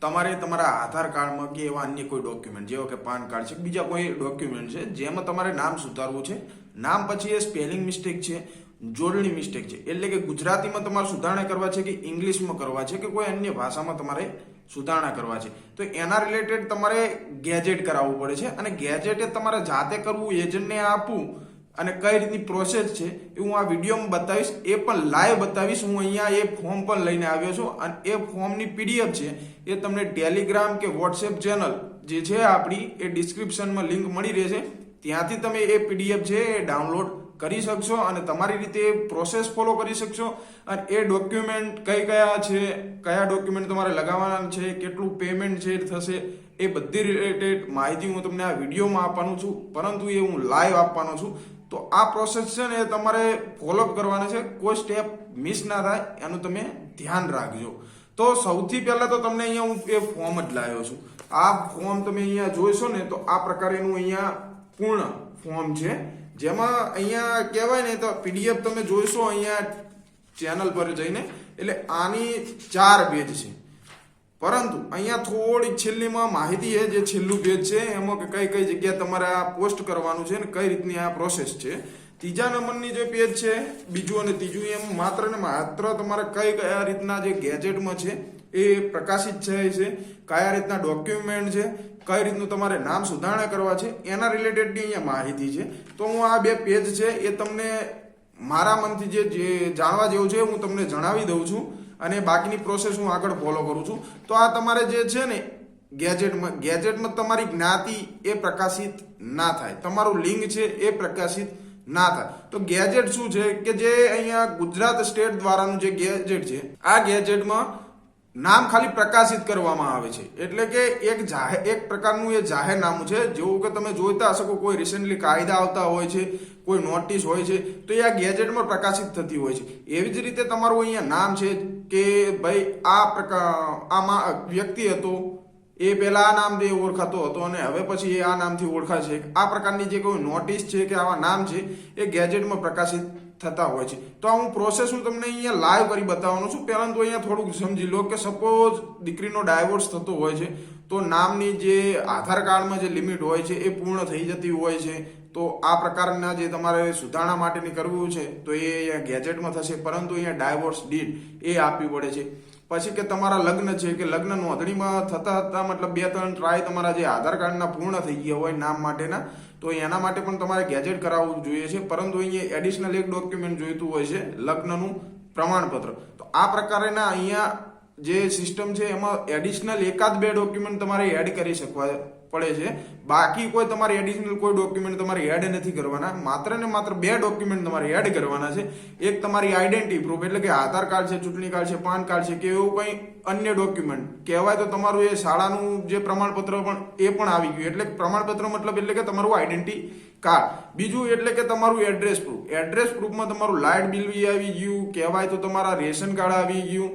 તમારે તમારા આધાર કાર્ડમાં કે એવા અન્ય કોઈ ડોક્યુમેન્ટ જેવો કે પાન કાર્ડ છે બીજા કોઈ ડોક્યુમેન્ટ છે, જેમાં તમારે નામ સુધારવું છે. નામ પછી એ સ્પેલિંગ મિસ્ટેક છે, જોડણી મિસ્ટેક છે. એટલે કે ગુજરાતીમાં તમારે સુધારણા કરવા છે કે ઇંગ્લિશમાં કરવા છે કે કોઈ અન્ય ભાષામાં તમારે સુધારણા કરવા છે. તો એના રિલેટેડ તમારે ગેજેટ કરાવવું પડે છે અને ગેજેટ તમારે જાતે કરવું એજન્ટને આપવું અને કઈ રીતની પ્રોસેસ છે એ હું આ વિડીયોમાં બતાવીશ. એ પણ લાઈવ બતાવીશ. હું અહીંયા એ ફોર્મ પણ લઈને આવ્યો છું. અને એ ફોર્મની પીડીએફ છે એ તમને ટેલિગ્રામ કે વોટ્સએપ ચેનલ જે છે આપણી, એ ડિસ્ક્રિપ્શનમાં લિંક મળી રહેશે. ત્યાંથી તમે એ પીડીએફ છે એ ડાઉનલોડ કરી શકશો અને તમારી રીતે પ્રોસેસ ફોલો કરી શકશો. અને એ ડોક્યુમેન્ટ કઈ કયા છે, કયા ડોક્યુમેન્ટ તમારે લગાવવાના છે, કેટલું પેમેન્ટ છે થશે, એ બધી રિલેટેડ માહિતી હું તમને આ વિડીયોમાં આપવાનું છું. પરંતુ એ હું લાઈવ આપવાનો છું. તો આ પ્રોસેસ છે ને એ તમારે ફોલોઅપ કરવાના છે. કોઈ સ્ટેપ મિસ ના થાય, એનું તમે ધ્યાન રાખજો. તો સૌથી પહેલા તો તમને અહીંયા હું એ ફોર્મ જ લાવ્યો છું. આ ફોર્મ તમે અહીંયા જોઈશો ને તો આ પ્રકારેનું અહીંયા પૂર્ણ ફોર્મ છે. જેમાં અહીંયા કહેવાય ને તો પીડીએફ તમે જોઈશો અહીંયા ચેનલ પર જઈને. એટલે આની ચાર પેજ છે. પરંતુ અહીંયા થોડી છેલ્લીમાં માહિતી છે જે છેલ્લું પેજ છે, એમાં કે કઈ કઈ જગ્યાએ તમારે આ પોસ્ટ કરવાનું છે ને કઈ રીતની આ પ્રોસેસ છે. ત્રીજા નંબરની જે પેજ છે, બીજું અને ત્રીજું એમ માત્ર ને માત્ર તમારે કઈ કયા રીતના જે ગેજેટમાં છે એ પ્રકાશિત થાય છે, કયા રીતના ડોક્યુમેન્ટ છે, કઈ રીતનું તમારે નામ સુધારણા કરવા છે, એના રિલેટેડની અહીંયા માહિતી છે. તો હું આ બે પેજ છે એ તમને મારા મનથી જે જે જાણવા જેવું છે હું તમને જણાવી દઉં છું. અને બાકીની પ્રોસેસ હું આગળ ફોલો કરું છું. તો આ તમારે જે છે ને ગેજેટમાં ગેજેટમાં તમારી જ્ઞાતિ એ પ્રકાશિત ના થાય. તમારું લિંગ છે એ પ્રકાશિત ના થાય. તો ગેજેટ શું છે કે જે અહીંયા ગુજરાત સ્ટેટ દ્વારાનું જે ગેજેટ છે, આ ગેજેટમાં નામ ખાલી પ્રકાશિત કરવામાં આવે છે. એટલે કે એક જાહેર એક પ્રકારનું એ જાહેરનામું છે. જેવું કે તમે જોઈતા શકો કોઈ રિસેન્ટલી કાયદા આવતા હોય છે, કોઈ નોટિસ હોય છે, તો એ આ ગેજેટમાં પ્રકાશિત થતી હોય છે. એવી જ રીતે તમારું અહીંયા નામ છે કે ભાઈ આ પ્રકાર આમાં વ્યક્તિ હતો, એ પહેલા આ નામથી ઓળખાતો હતો અને હવે પછી એ આ નામથી ઓળખાય છે આ પ્રકારની જે કોઈ નોટિસ છે કે આવા નામ છે, એ ગેજેટમાં પ્રકાશિત થતા હોય છે. તો આ હું પ્રોસેસ હું તમને અહીંયા લાઈવ કરી બતાવવાનો છું. પરંતુ અહીંયા થોડુંક સમજી લો કે સપોઝ દીકરીનો ડાયવોર્સ થતો હોય છે, તો નામની જે આધાર કાર્ડમાં જે લિમિટ હોય છે, એ પૂર્ણ થઈ જતી હોય છે. તો આ પ્રકારના જે તમારે સુધારણા માટેની કરવું છે, તો એ અહીંયા ગેજેટમાં થશે. પરંતુ અહીંયા ડાયવોર્સ ડીડ એ આપવી પડે છે. પછી કે તમારા લગ્ન છે, કે લગ્ન નોંધણીમાં થતા હતા, મતલબ બે, ત્રણ ટ્રાય તમારા જે આધાર કાર્ડના પૂર્ણ થઈ ગયા હોય નામ માટેના તો એના માટે પણ તમારે ગેજેટ કરાવવું જોઈએ છે. પરંતુ અહીંયા એડિશનલ એક ડોક્યુમેન્ટ જોઈતું હોય છે, લગ્નનું પ્રમાણપત્ર. તો આ પ્રકારના અહીંયા જે સિસ્ટમ છે, એમાં એડિશનલ એકાદ બે ડોક્યુમેન્ટ તમારે એડ કરી શકવા પડે છે. બાકી કોઈ તમારે એડિશનલ કોઈ ડોક્યુમેન્ટ તમારે એડ નથી કરવાના. માત્ર ને માત્ર બે ડોક્યુમેન્ટ તમારે એડ કરવાના છે. એક તમારી આઈડેન્ટિટી પ્રૂફ એટલે કે આધાર કાર્ડ છે, ચૂંટણી કાર્ડ છે, પાન કાર્ડ છે કે એવું કંઈ અન્ય ડોક્યુમેન્ટ કહેવાય તો તમારું એ શાળાનું જે પ્રમાણપત્ર પણ એ પણ આવી ગયું. એટલે પ્રમાણપત્ર મતલબ એટલે કે તમારું આઈડેન્ટિટી કાર્ડ બીજું એટલે કે તમારું એડ્રેસ પ્રૂફ એડ્રેસ પ્રૂફમાં તમારું લાઇટ બિલ બી આવી ગયું. કહેવાય તો તમારા રેશન કાર્ડ આવી ગયું.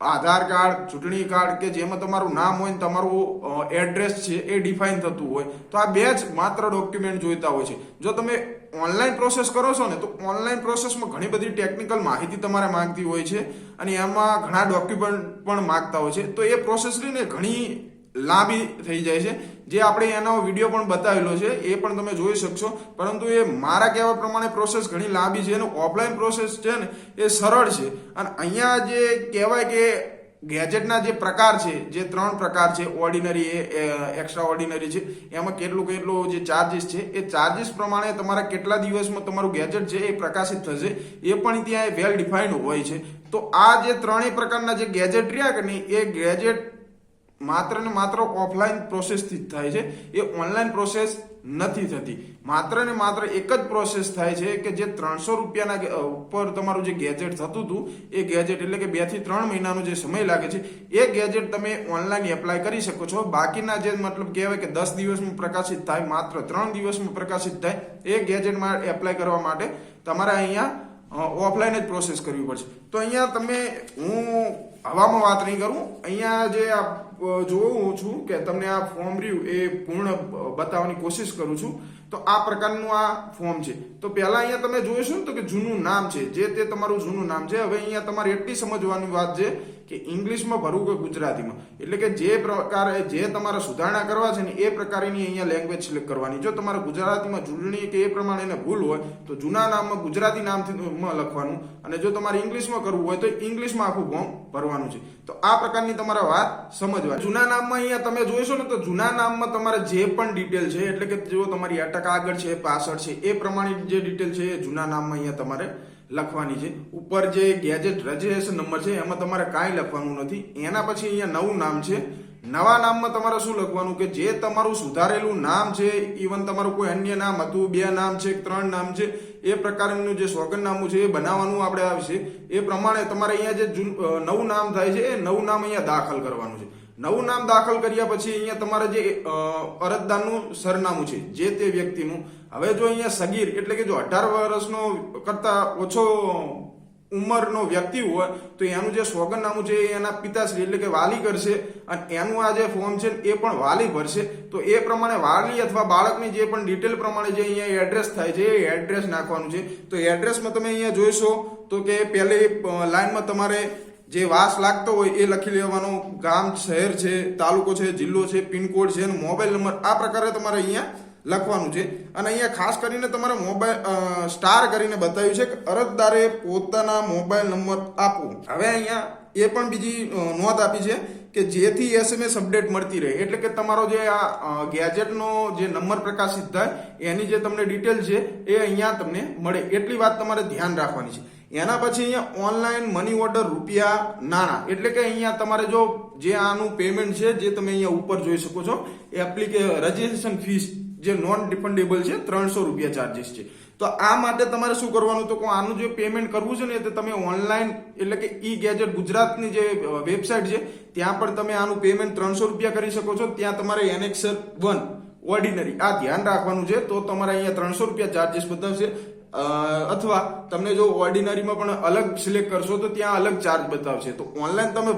આધાર કાર્ડ, ચૂંટણી કાર્ડ કે જેમાં તમારું નામ હોય ને તમારું એડ્રેસ છે એ ડિફાઇન થતું હોય. તો આ બે જ માત્ર ડોક્યુમેન્ટ જોઈતા હોય છે. જો તમે ઓનલાઈન પ્રોસેસ કરો છો ને, તો ઓનલાઈન પ્રોસેસમાં ઘણી બધી ટેકનિકલ માહિતી તમારે માંગતી હોય છે. અને એમાં ઘણા ડોક્યુમેન્ટ પણ માંગતા હોય છે. તો એ પ્રોસેસ લઈને ઘણી લાંબી થઈ જાય છે. જે આપણે એનો વીડિયો પણ બતાવેલો છે, એ પણ તમે જોઈ શકશો. પરંતુ એ મારા કહેવા પ્રમાણે પ્રોસેસ ઘણી લાંબી છે. એનું ઓફલાઈન પ્રોસેસ છે ને, એ સરળ છે. અને અહીંયા જે કહેવાય કે ગેજેટના જે પ્રકાર છે, જે ત્રણ પ્રકાર છે ઓર્ડિનરી એ એક્સ્ટ્રા ઓર્ડિનરી છે, એમાં કેટલું કેટલું જે ચાર્જિસ છે, એ ચાર્જિસ પ્રમાણે તમારા કેટલા દિવસમાં તમારું ગેજેટ છે, એ પ્રકાશિત થશે. એ પણ ત્યાં વેલ ડિફાઇન્ડ હોય છે. તો આ જે ત્રણેય પ્રકારના જે ગેજેટ રહ્યા કે નહીં, એ ગેજેટ માત્ર ને માત્ર ઓફલાઈન પ્રોસેસથી જ થાય છે. એ ઓનલાઈન પ્રોસેસ નથી થતી. માત્ર ને માત્ર એક જ પ્રોસેસ થાય છે કે જે ત્રણસો રૂપિયાના ઉપર તમારું જે ગેજેટ થતું હતું, એ ગેજેટ એટલે કે બેથી ત્રણ મહિનાનો જે સમય લાગે છે, એ ગેજેટ તમે ઓનલાઈન એપ્લાય કરી શકો છો. બાકીના જે મતલબ કહેવાય કે દસ દિવસમાં પ્રકાશિત થાય, માત્ર ત્રણ દિવસમાં પ્રકાશિત થાય, એ ગેજેટમાં એપ્લાય કરવા માટે તમારે અહીંયા ઓફલાઈન જ પ્રોસેસ કરવી પડશે. તો અહીંયા તમે, હું હવામાં વાત નહીં કરું, અહીંયા જે આ જોઉં છું કે તમને આ ફોર્મ રહ્યું એ પૂર્ણ બતાવવાની કોશિશ કરું છું. તો આ પ્રકારનું આ ફોર્મ છે. તો પહેલા અહીંયા તમે જોઈશું તો કે જૂનું નામ છે. જે તે તમારું જૂનું નામ છે. હવે અહીંયા તમારે એટલી સમજવાની વાત છે કે ઇંગ્લિશમાં ભરવું કે ગુજરાતીમાં. એટલે કે જે પ્રકારે જે તમારે સુધારણા કરવા છે ને એ પ્રકારની અહીંયા લેંગ્વેજ સિલેક્ટ કરવાની. જો તમારે ગુજરાતીમાં ચૂંટણી કે એ પ્રમાણે ભૂલ હોય, તો જૂના નામમાં ગુજરાતી નામથી લખવાનું. અને જો તમારે ઇંગ્લિશમાં કરવું હોય, તો ઇંગ્લિશમાં આખું ફોર્મ ભરવાનું છે. તો આ પ્રકારની તમારે વાત સમજવા જૂના નામમાં અહીંયા તમે જોઈશો ને, તો જૂના નામમાં તમારે જે પણ ડિટેલ છે, એટલે કે જો તમારી અટક આગળ છે, પાછળ છે, એ પ્રમાણે જે ડિટેલ છે, એ જૂના નામમાં અહીંયા તમારે લખવાની છે. ઉપર જે ગેજેટ રજિસ્ટ્રેશન નંબર છે, એમાં તમારે કાંઈ લખવાનું નથી. એના પછી અહીંયા નવું નામ છે. નવા નામમાં તમારે શું લખવાનું? કે જે તમારું સુધારેલું નામ છે ઇવન તમારું કોઈ અન્ય નામ હતું, બે નામ છે, ત્રણ નામ છે, એ પ્રકારનું જે સોગંદનામું છે, એ બનાવવાનું આપણે આવશે એ પ્રમાણે તમારે અહીંયા જે નવું નામ થાય છે, એ નવું નામ અહીંયા દાખલ કરવાનું છે. નવું નામ દાખલ કર્યા પછી અહીંયા તમારે જે અરજદારનું સરનામું છે, જે તે વ્યક્તિનું હવે જો અહીંયા સગીર, એટલે કે જો અઢાર વર્ષનો કરતા ઓછો ઉંમરનો વ્યક્તિ હોય, તો એનું જે સોગંદનામું છે એના પિતાશ્રી એટલે કે વાલી કરશે અને એનું આ જે ફોર્મ છે એ પણ વાલી ભરશે. તો એ પ્રમાણે વાલી અથવા બાળકની જે પણ ડિટેલ પ્રમાણે જે અહીંયા એડ્રેસ થાય છે, એ એડ્રેસ નાખવાનું છે. તો એડ્રેસમાં તમે અહીંયા જોઈશો તો કે પહેલી લાઈનમાં તમારે જે વાસ લાગતો હોય એ લખી લેવાનો. ગામ, શહેર છે, તાલુકો છે, જિલ્લો છે, પિનકોડ છે અને મોબાઈલ નંબર. આ પ્રકારે તમારે અહીંયા લખવાનું છે. અને અહીંયા ખાસ કરીને તમારે મોબાઈલ સ્ટાર કરીને બતાવ્યું છે કે અરજદારે પોતાના મોબાઈલ નંબર આપવો. હવે અહીંયા એ પણ બીજી નોંધ આપી છે કે જેથી એસએમએસ અપડેટ મળતી રહે. એટલે કે તમારો જે આ ગેજેટનો જે નંબર પ્રકાશિત થાય, એની જે તમને ડિટેલ છે એ અહીંયા તમને મળે. એટલી વાત તમારે ધ્યાન રાખવાની છે. એના પછી અહીંયા ઓનલાઈન મની ઓર્ડર રૂપિયા નાણાં. એટલે કે અહીંયા તમારે જો જે આનું પેમેન્ટ છે જે તમે અહીંયા ઉપર જોઈ શકો છો, એપ્લિકે, રજીસ્ટ્રેશન ફીસ જે નોન ડિફંડેબલ છે ત્રણસો રૂપિયા ચાર્જિસ છે. તો આ માટે તમારે શું કરવાનું? તો આનું જે પેમેન્ટ કરવું છે ને તે તમે ઓનલાઈન એટલે કે ઈ ગેજેટ ગુજરાતની જે વેબસાઇટ છે ત્યાં પણ તમે આનું પેમેન્ટ ત્રણસો રૂપિયા કરી શકો છો. ત્યાં તમારે એનેક્સર વન ઓર્ડિનરી આ ધ્યાન રાખવાનું છે. તો તમારે અહીંયા ત્રણસો રૂપિયા ચાર્જિસ બતાવશે અથવા તમને જો ઓર્ડિનરીમાં પણ અલગ સિલેક્ટ કરશો તો ત્યાં અલગ ચાર્જ બતાવશે. તો ઓનલાઈન તમે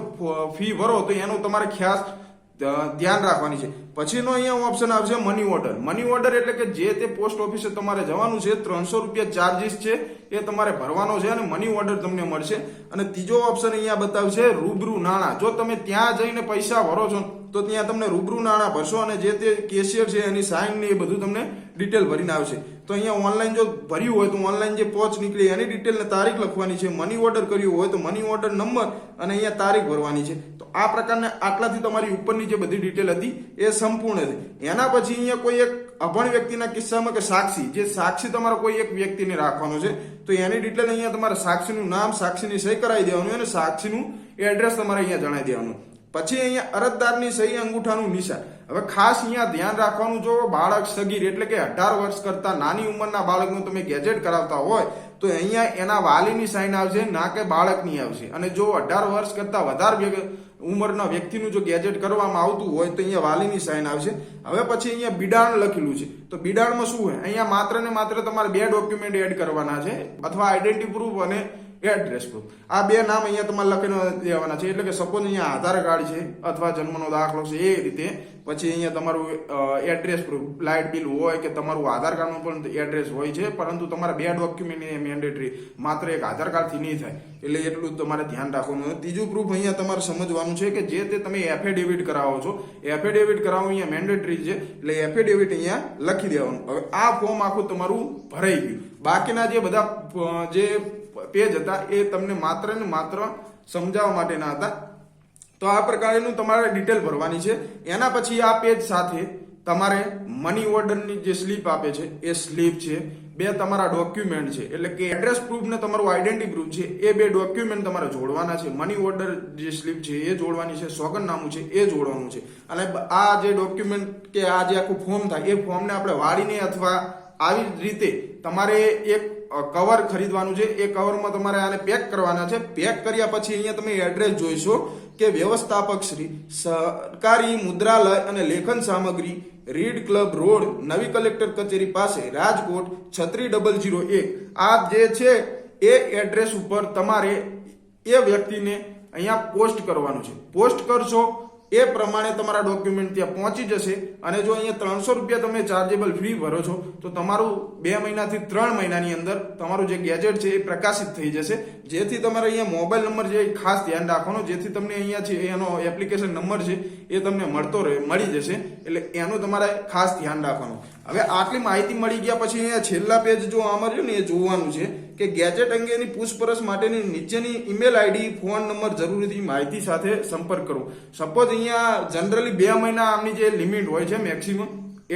ફી ભરો તો એનો તમારે અ, ધ્યાન રાખવાની છે. પછીનો અહીંયા ઓપ્શન આવશે મની ઓર્ડર મની ઓર્ડર એટલે કે જે તે પોસ્ટ ઓફિસે તમારે જવાનું છે, ત્રણસો રૂપિયા ચાર્જિસ છે, એ તમારે ભરવાનો છે અને મની ઓર્ડર તમને મળશે. અને ત્રીજો ઓપ્શન અહીંયા બતાવશે રૂબરૂ નાણાં. જો તમે ત્યાં જઈને પૈસા ભરો છો તો ત્યાં તમને રૂબરૂ નાણાં ભરશો અને જે તે કેશિયર છે એની સાઇન ને એ બધું તમને ડિટેલ ભરીને આવશે. તો અહીંયા ઓનલાઈન જો ભર્યું હોય તો ઓનલાઈન જે પોચ નીકળી એની ડિટેલને તારીખ લખવાની છે મની ઓર્ડર કર્યું હોય તો મની ઓર્ડર નંબર અને અહીંયા તારીખ ભરવાની છે. તો આ પ્રકારના આટલાથી તમારી ઉપરની જે બધી ડિટેલ હતી એ સંપૂર્ણ હતી એના પછી અહીંયા કોઈ એક અભણ વ્યક્તિના કિસ્સામાં કે સાક્ષી, જે સાક્ષી તમારો કોઈ એક વ્યક્તિને રાખવાનો છે, તો એની ડિટેલ અહીંયા તમારે સાક્ષીનું નામ, સાક્ષીની સહી કરાવી દેવાનું અને સાક્ષીનું એડ્રેસ તમારે અહીંયા જણાવી દેવાનું. પછી અહીંયા અરજદારની સહી અંગૂઠાનું નિશાન. હવે ખાસ અહીંયા ધ્યાન રાખવાનું જો બાળક સગીર એટલે કે અઢાર વર્ષ કરતા નાની ઉંમરના બાળકનું તમે ગેજેટ કરાવતા હોય, તો અહીંયા એના વાલીની સાઇન આવશે, ના કે બાળકની આવશે. અને જો અઢાર વર્ષ કરતા વધારે ઉંમરના વ્યક્તિનું જો ગેજેટ કરવામાં આવતું હોય, તો અહીંયા વાલીની સાઇન આવશે. હવે પછી અહીંયા બિડાણ લખેલું છે. તો બિડાણમાં શું હોય? અહીંયા માત્ર ને માત્ર તમારે બે ડોક્યુમેન્ટ એડ કરવાના છે, અથવા આઈડેન્ટિટી પ્રૂફ અને એડ્રેસ પ્રૂફ આ બે નામ અહીંયા તમારે લખીને દેવાના છે. એટલે કે સપોઝ અહીંયા આધાર કાર્ડ છે અથવા જન્મનો દાખલો છે, એ રીતે. પછી અહીંયા તમારું એડ્રેસ પ્રૂફ લાઇટ બિલ હોય કે તમારું આધાર કાર્ડનું પણ એડ્રેસ હોય છે, પરંતુ તમારા બે ડોક્યુમેન્ટ મેન્ડેટરી માત્ર એક આધાર કાર્ડથી નહીં થાય. એટલે એટલું તમારે ધ્યાન રાખવાનું ત્રીજું પ્રૂફ અહીંયા તમારે સમજવાનું છે કે જે તે તમે એફિડેવિટ કરાવો છો એફિડેવિટ કરાવવું અહીંયા મેન્ડેટરી છે, એટલે એફિડેવિટ અહીંયા લખી દેવાનું. હવે આ ફોર્મ આખું તમારું ભરાઈ ગયું. બાકીના જે બધા જે પેજ હતા, એ તમને માત્ર ને માત્ર સમજાવવા માટેના હતા. તો આ પ્રકારનું તમારે ડિટેલ ભરવાની છે. એના પછી આ પેજ સાથે તમારે મની ઓર્ડરની જે સ્લીપ આપે છે, એ સ્લીપ છે. બે તમારા ડોક્યુમેન્ટ છે. એટલે કે એડ્રેસ પ્રૂફ ને તમારું આઈડેન્ટિટી પ્રૂફ છે, એ બે ડોક્યુમેન્ટ તમારે જોડવાના છે. મની ઓર્ડર જે સ્લીપ છે, એ જોડવાની છે. સોગંદનામું છે, એ જોડવાનું છે. અને આ જે ડોક્યુમેન્ટ કે આ જે આખું ફોર્મ થાય, એ ફોર્મને આપણે વાળીને અથવા આવી રીતે તમારે એક કવર ખરીદવાનું છે. એ કવરમાં તમારે આને પેક કરવાના છે. પેક કર્યા પછી અહીંયા તમે એડ્રેસ જોઈશો કે વ્યવસ્થાપક શ્રી સરકારી મુદ્રાલય અને લેખન સામગ્રી રીડ ક્લબ રોડ નવી કલેક્ટર કચેરી પાસે, રાજકોટ, છત્રી ડબલ જીરો એક. આ જે છે, એ એડ્રેસ ઉપર તમારે એ વ્યક્તિને અહીંયા પોસ્ટ કરવાનું છે. પોસ્ટ કરશો એ પ્રમાણે તમારા ડોક્યુમેન્ટ ત્યાં પહોંચી જશે. અને જો અહીંયા ત્રણસો રૂપિયા તમે ચાર્જેબલ ફ્રી ભરો છો, તો તમારું બે મહિનાથી ત્રણ મહિનાની અંદર તમારું જે ગેજેટ છે એ પ્રકાશિત થઈ જશે. જેથી તમારે અહીંયા મોબાઈલ નંબર જે ખાસ ધ્યાન રાખવાનો, જેથી તમને અહીંયા છે એનો એપ્લિકેશન નંબર છે એ તમને મળતો રહે, મળી જશે. એટલે એનું તમારે ખાસ ધ્યાન રાખવાનું. હવે આટલી માહિતી મળી ગયા પછી અહીંયા છેલ્લા પેજ જો આમાં રહ્યું ને એ જોવાનું છે કે ગેજેટ અંગેની પૂછપરછ માટેની નીચેની ઈમેલ આઈડી ફોન નંબર જરૂરીથી માહિતી સાથે સંપર્ક કરો. સપોઝ અહીંયા જનરલી બે મહિના આમની જે લિમિટ હોય છે મેક્સિમમ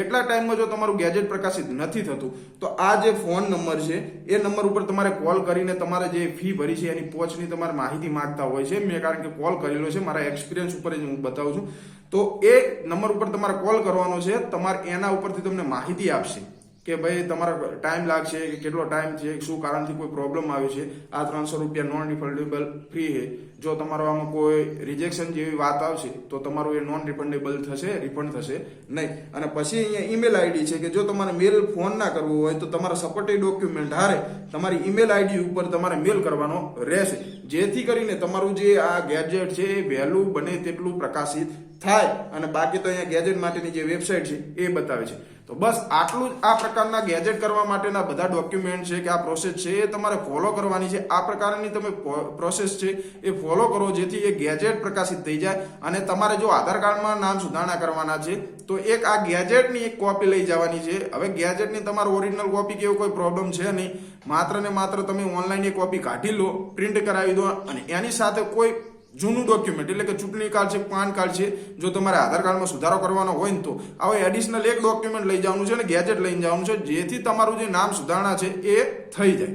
એટલા ટાઈમમાં જો તમારું ગેજેટ પ્રકાશિત નથી થતું, તો આ જે ફોન નંબર છે, એ નંબર ઉપર તમારે કોલ કરીને તમારે જે ફી ભરી છે, એની પહોંચની તમારે માહિતી માંગતા હોય છે. મેં કારણ કે કોલ કરેલો છે, મારા એક્સપિરિયન્સ ઉપર જ હું બતાવું છું. તો એ નંબર ઉપર તમારે કોલ કરવાનો છે, તમારે એના ઉપરથી તમને માહિતી આપશે. કે ભાઈ તમારા ટાઈમ લાગશે કે કેટલો ટાઈમ છે, શું કારણથી કોઈ પ્રોબ્લેમ આવ્યો છે, આ ત્રણસો રૂપિયા નોન રિફંડેબલ ફ્રી છે. જો તમારો આમાં કોઈ રિજેક્શન જેવી વાત આવશે, તો તમારું એ નોન રિફંડેબલ થશે રિફંડ થશે નહીં. અને પછી અહીંયા ઈમેલ આઈડી છે કે જો તમારે મેલ ફોન ના કરવો હોય, તો તમારા સપોર્ટેડ ડોક્યુમેન્ટ હારે તમારી ઈમેલ આઈડી ઉપર તમારે મેલ કરવાનો રહેશે. જેથી કરીને તમારું જે આ ગેજેટ છે, એ વહેલું બને તેટલું પ્રકાશિત થાય. અને બાકી તો અહીંયા ગેજેટ માટેની જે વેબસાઇટ છે, એ બતાવે છે. તો બસ આટલું જ આ પ્રકારના ગેજેટ કરવા માટેના બધા ડોક્યુમેન્ટ છે કે આ પ્રોસેસ છે, એ તમારે ફોલો કરવાની છે. આ પ્રકારની તમે પ્રોસેસ છે, એ ફોલો કરો જેથી એ ગેજેટ પ્રકાશિત થઈ જાય અને તમારે જો આધાર કાર્ડમાં નામ સુધારણા કરવાના છે, તો એક આ ગેજેટની એક કોપી લઈ જવાની છે. હવે ગેજેટની તમારો ઓરિજિનલ કોપી કે એવું કોઈ પ્રોબ્લેમ છે નહીં. માત્ર ને માત્ર તમે ઓનલાઈન એ કોપી કાઢી લો પ્રિન્ટ કરાવી દો અને એની સાથે કોઈ જૂનું ડોક્યુમેન્ટ એટલે કે ચૂંટણી કાર્ડ છે, પાન કાર્ડ છે, જો તમારે આધાર કાર્ડમાં સુધારો કરવાનો હોય ને તો, હવે એડિશનલ એક ડોક્યુમેન્ટ લઈ જવાનું છે અને ગેજેટ લઈને જવાનું છે, જેથી તમારું જે નામ સુધારણા છે એ થઈ જાય.